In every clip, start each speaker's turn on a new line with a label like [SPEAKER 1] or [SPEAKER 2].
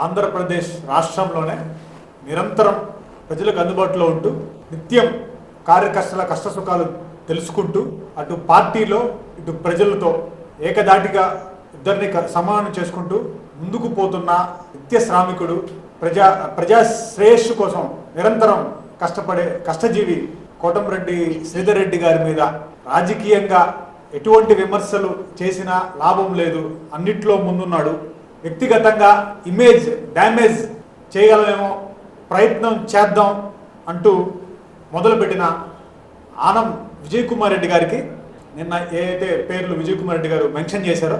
[SPEAKER 1] ఆంధ్రప్రదేశ్ రాష్ట్రంలోనే నిరంతరం ప్రజలకు అందుబాటులో ఉంటూ నిత్యం కార్యకర్తల కష్ట సుఖాలు తెలుసుకుంటూ అటు పార్టీలో ఇటు ప్రజలతో ఏకదాటిగా ఇద్దరిని క- సమానం చేసుకుంటూ ముందుకు పోతున్న నిత్య శ్రామికుడు ప్రజా ప్రజా శ్రేయస్సు కోసం నిరంతరం కష్టపడే కష్టజీవి కోటంరెడ్డి శ్రీధర్ రెడ్డి గారి మీద రాజకీయంగా ఎటువంటి విమర్శలు చేసినా లాభం లేదు. అన్నిట్లో ముందున్నాడు వ్యక్తిగతంగా ఇమేజ్ డ్యామేజ్ చేయగలమేమో ప్రయత్నం చేద్దాం అంటూ మొదలుపెట్టిన ఆనం విజయ్ కుమార్ రెడ్డి గారికి నిన్న ఏదైతే పేర్లు విజయ్ కుమార్ రెడ్డి గారు మెన్షన్ చేశారో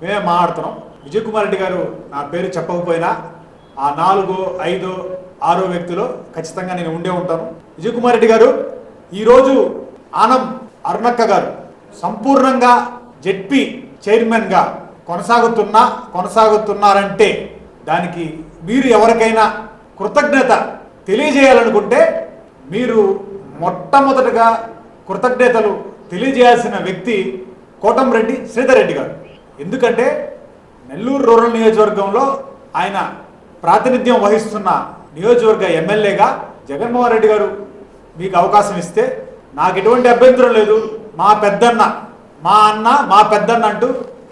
[SPEAKER 1] మేమే మాట్లాడుతున్నాం. విజయ్ కుమార్ రెడ్డి గారు నా పేరు చెప్పకపోయినా ఆ నాలుగో ఐదో ఆరో వ్యక్తిలో ఖచ్చితంగా నేను ఉండే ఉంటాను. విజయ్ కుమార్ రెడ్డి గారు ఈరోజు ఆనం అరుణక్క గారు సంపూర్ణంగా జెడ్పీ చైర్మన్గా కొనసాగుతున్నా కొనసాగుతున్నారంటే దానికి మీరు ఎవరికైనా కృతజ్ఞత తెలియజేయాలనుకుంటే మీరు మొట్టమొదటగా కృతజ్ఞతలు తెలియజేయాల్సిన వ్యక్తి కోటంరెడ్డి శ్రీధర్ రెడ్డి గారు. ఎందుకంటే నెల్లూరు రూరల్ నియోజకవర్గంలో ఆయన ప్రాతినిధ్యం వహిస్తున్న నియోజకవర్గ ఎమ్మెల్యేగా జగన్మోహన్ రెడ్డి గారు మీకు అవకాశం ఇస్తే నాకు ఎటువంటి అభ్యంతరం లేదు. మా పెద్దన్న మా అన్న మా పెద్దన్న అంటూ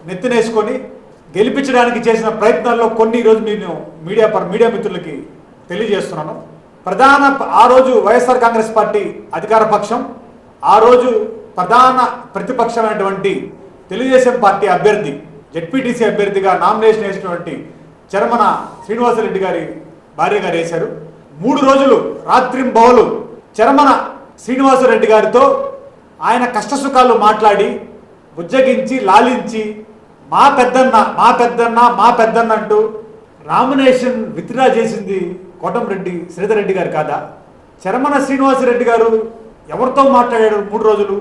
[SPEAKER 1] నెత్తినేసుకొని గెలిపించడానికి చేసిన ప్రయత్నాల్లో కొన్ని ఈరోజు నేను మీడియా పర మీడియా మిత్రులకి తెలియజేస్తున్నాను. ప్రధాన ఆ రోజు వైఎస్ఆర్ కాంగ్రెస్ పార్టీ అధికార పక్షం ఆ రోజు ప్రధాన ప్రతిపక్షమైనటువంటి తెలుగుదేశం పార్టీ అభ్యర్థి జెడ్పీటీసీ అభ్యర్థిగా నామినేషన్ వేసినటువంటి చరమన శ్రీనివాసరెడ్డి గారి భార్య గారు వేశారు. మూడు రోజులు రాత్రింబవలు చర్మన శ్రీనివాసరెడ్డి గారితో ఆయన కష్టసుఖాలు మాట్లాడి బుజ్జగించి లాలించి మా పెద్దన్న మా పెద్దన్న మా పెద్దన్న అంటూ నామినేషన్ విత్డ్రా చేసింది కోటంరెడ్డి శ్రీధర్ రెడ్డి గారు కాదా? చరమన శ్రీనివాసరెడ్డి గారు ఎవరితో మాట్లాడాడు మూడు రోజులు?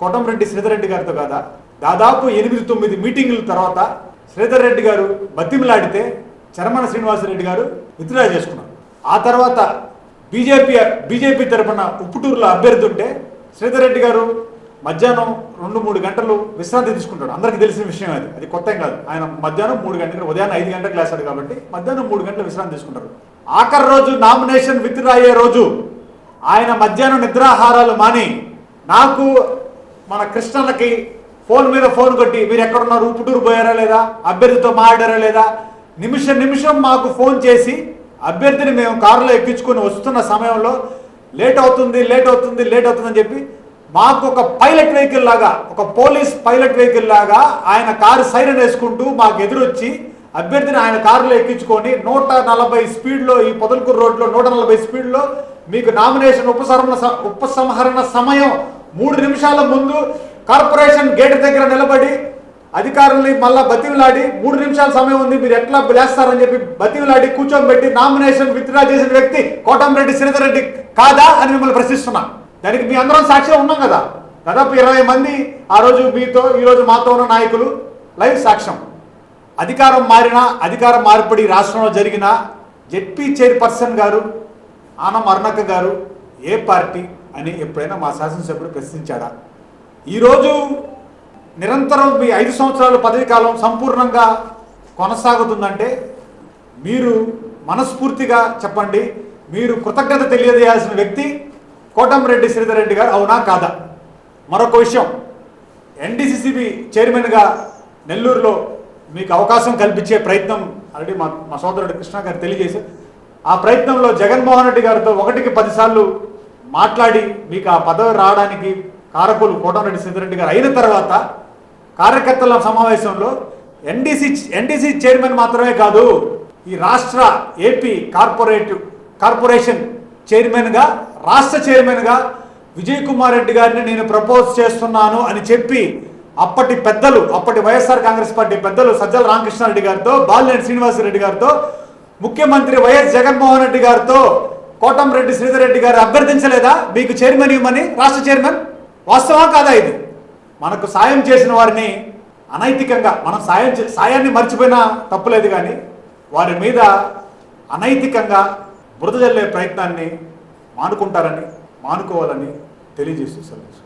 [SPEAKER 1] కోటంరెడ్డి శ్రీధర్ రెడ్డి గారితో కాదా? దాదాపు ఎనిమిది తొమ్మిది మీటింగుల తర్వాత శ్రీధర్ రెడ్డి గారు బతిమిలాడితే చరమన శ్రీనివాసరెడ్డి గారు విత్డ్రా చేసుకున్నారు. ఆ తర్వాత బీజేపీ బీజేపీ తరఫున ఉప్పుటూరులో అభ్యర్థి ఉంటే శ్రీధర్ రెడ్డి గారు మధ్యాహ్నం రెండు మూడు గంటలు విశ్రాంతి తీసుకుంటాడు. అందరికీ తెలిసిన విషయం అది. అది కొత్త ఏం కాదు. ఆయన మధ్యాహ్నం మూడు గంటలు ఉదయాన్నే ఐదు గంటలకు లేస్తాడు కాబట్టి మధ్యాహ్నం మూడు గంటలు విశ్రాంతి తీసుకుంటారు ఆఖరి రోజు నామినేషన్ విత్డ్రా అయ్యే రోజు ఆయన మధ్యాహ్నం నిద్రాహారాలు మాని నాకు మన కృష్ణలకి ఫోన్ మీద ఫోన్ కొట్టి మీరు ఎక్కడున్నారు? పుట్టూరు పోయారా లేదా? అభ్యర్థితో మాట్లాడారా లేదా? నిమిషం నిమిషం మాకు ఫోన్ చేసి అభ్యర్థిని మేము కారులో ఎక్కించుకొని వస్తున్న సమయంలో లేట్ అవుతుంది లేట్ అవుతుంది లేట్ అవుతుందని చెప్పి మాకు ఒక పైలట్ వెహికల్ లాగా ఒక పోలీస్ పైలట్ వెహికల్ లాగా ఆయన కారు సైరన్ వేసుకుంటూ మాకు ఎదురొచ్చి అభ్యర్థిని ఆయన కారులో ఎక్కించుకొని నూట నలభై స్పీడ్లో ఈ పొదలకూరు రోడ్లో నూట నలభై స్పీడ్లో మీకు నామినేషన్ ఉపసంహరణ స- ఉపసంహరణ సమయం మూడు నిమిషాల ముందు కార్పొరేషన్ గేట్ దగ్గర నిలబడి అధికారుల్ని మళ్ళా బతివిలాడి మూడు నిమిషాల సమయం ఉంది మీరు ఎట్లా లేస్తారని చెప్పి బతివిలాడి కూర్చోబెట్టి నామినేషన్ విత్డ్రా చేసిన వ్యక్తి కోటంరెడ్డి శ్రీధర్ రెడ్డి కాదా అని మిమ్మల్ని ప్రశ్నిస్తున్నాను దానికి మీ అందరం సాక్ష్యం ఉన్నాం కదా. దాదాపు ఇరవై మంది ఆ రోజు మీతో ఈరోజు మాతో ఉన్న నాయకులు లైవ్ సాక్ష్యం. అధికారం మారిన అధికారం మార్పిడి రాష్ట్రంలో జరిగిన జెడ్పీ చైర్పర్సన్ గారు ఆనం అరుణక్క గారు ఏ పార్టీ అని ఎప్పుడైనా మా శాసనసభ్యుడు ప్రశ్నించాడా? ఈరోజు నిరంతరం మీ ఐదు సంవత్సరాల పదవి కాలం సంపూర్ణంగా కొనసాగుతుందంటే మీరు మనస్ఫూర్తిగా చెప్పండి. మీరు కృతజ్ఞత తెలియజేయాల్సిన వ్యక్తి కోటంరెడ్డి శ్రీధర్ రెడ్డి గారు అవునా కాదా? మరొక విషయం. ఎన్డీసీసీబీ చైర్మన్గా నెల్లూరులో మీకు అవకాశం కల్పించే ప్రయత్నం ఆల్రెడీ మా మా సోదరుడు కృష్ణ గారు తెలియజేశారు. ఆ ప్రయత్నంలో జగన్మోహన్ రెడ్డి గారితో ఒకటికి పదిసార్లు మాట్లాడి మీకు ఆ పదవి రావడానికి కారకులు కోటంరెడ్డి శ్రీధరెడ్డి గారు అయిన తర్వాత కార్యకర్తల సమావేశంలో ఎన్డీసీ ఎన్డీసీ చైర్మన్ మాత్రమే కాదు ఈ రాష్ట్ర ఏపీ కార్పొరేటివ్ కార్పొరేషన్ చైర్మన్గా రాష్ట్ర చైర్మన్గా విజయ్ కుమార్ రెడ్డి గారిని నేను ప్రపోజ్ చేస్తున్నాను అని చెప్పి అప్పటి పెద్దలు అప్పటి వైఎస్ఆర్ కాంగ్రెస్ పార్టీ పెద్దలు సజ్జల రామకృష్ణారెడ్డి గారితో బాలినేని శ్రీనివాసరెడ్డి గారితో ముఖ్యమంత్రి వైఎస్ జగన్మోహన్ రెడ్డి గారితో కోటంరెడ్డి శ్రీధర్ రెడ్డి గారు అభ్యర్థించలేదా? మీకు చైర్మన్ ఇవ్వమని? రాష్ట్ర చైర్మన్? వాస్తవం కాదా ఇది? మనకు సాయం చేసిన వారిని అనైతికంగా మనం సాయం చే- సాయాన్ని మర్చిపోయినా తప్పులేదు కానీ వారి మీద అనైతికంగా బురద జల్లే ప్రయత్నాన్ని మానుకుంటారని మానుకోవాలని తెలియజేస్తూ సెలవు